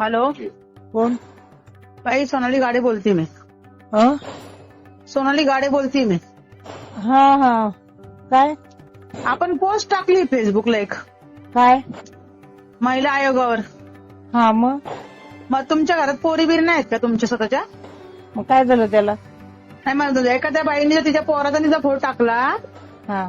Hello? कोण? बाई सोनाली गाडे बोलते मी. हं? सोनाली गाडे बोलते मी. हा हा. काय? आपण पोस्ट टाकली फेसबुकला एक. काय? महिला आयोगावर. हा मग मग तुमच्या घरात पोरी बिरी नाहीत का तुमच्या स्वतःच्या? मग काय झालं त्याला? नाही म्हणत होते. एखाद्या बाईने जर तिच्या पोराचा तिचा फोटो टाकला हा.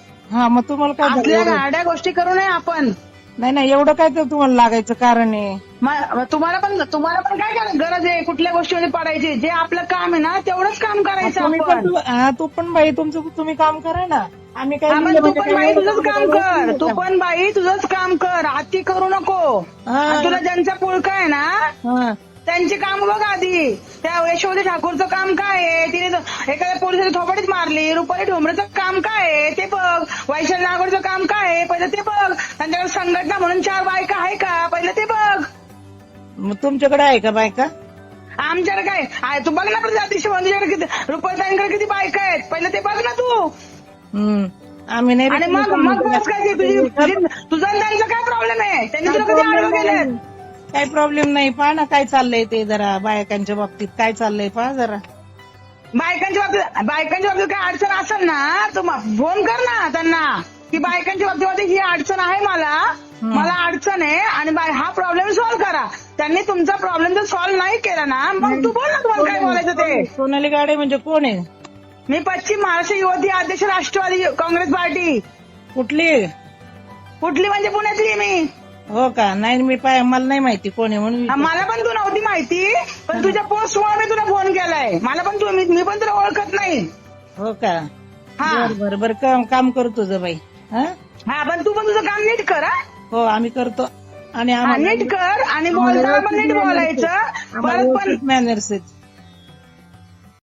हा मग तुम्हाला काय एवढं? गाड्या गोष्टी करू नये आपण. नाही नाही एवढं काय तर तुम्हाला लागायचं कारण आहे? म- तुम्हाला पण तुम्हाला पण काय करायचं गरज आहे कुठल्या गोष्टीमध्ये पडायची. जे आपलं काम आहे ना तेवढंच काम करायचं तुम्ही आपण. पण तू- हा, तू पण बाई तुमचं तुम्ही काम करा ना. आम्ही काय हा, पण लिहिलं तू म्हणजे पण काय बाई एवढं तुझंच काम कर तू? पण बाई तुझंच काम कर. अति करू नको. हा. आणि तुला ज्यांचा पुळका आहे ना हा. त्यांची काम बघ आधी. त्या यशोदी ठाकूरचं काम काय आहे? तिने एखाद्या पोलिसाने थोपडीच मारली रुपाली ठोंबरेचं काम काय आहे? ते बघ वैशाली नागोडचं काम काय आहे पहिलं ते बघ त्यांच्याकडे संघटना म्हणून चार बायका आहे का? पहिलं ते बघ. मग तुमच्याकडे आहे का बायका? आमच्याकडे काय? आहे, तू बघ ना पण जातीशी किती रुपालीताईंकडे किती बायका आहेत. पहिलं ते बघ ना तू. हम्म. आम्ही नाही आणि मग मग बस काय ते तुझी तुझी- तुझा आणि त्यांचा काय प्रॉब्लेम आहे? त्यांनी तुला कधी आडवं केलं काही प्रॉब्लेम नाही. पहा ना काय चाललंय ते जरा बायकांच्या बाबतीत. काय चाललंय पहा जरा. बायकांच्या बाबतीत बायकांच्या बाबतीत काय अडचण असेल ना तर मग फोन कर ना त्यांना. की बायकांच्या बाबतीमध्ये ही अडचण आहे मला. अडचण आहे आणि बाय- हा प्रॉब्लेम सॉल्व्ह करा. त्यांनी तुमचा प्रॉब्लेम जर सॉल्व्ह नाही केला ना मग तू बोल ना तुम्हाला काय बोलायचं ते. सोनाली गाडे म्हणजे कोण आहे? मी पश्चिम महाराष्ट्र युवती अध्यक्ष राष्ट्रवादी काँग्रेस पार्टी. कुठली? कुठली म्हणजे पुण्यातली मी. हो का? नाही मी पाय मला नाही माहिती कोण आहे म्हणून हा. मला पण तू नव्हती माहिती पण तुझ्या पोस्टमुळे मी तुला फोन केलाय. मला पण तू मी मी पण तुला ओळखत नाही. हो का? हा. बर बर बर. काम काम करू तुझं बाई. हा? हा पण तू पण तुझं काम नीट कर हा. हो आम्ही करतो. आणि हा, आम्हाला नीट कर. आणि बोलताना पण नीट बोलायचं. परत पण मॅनर्स आहेत.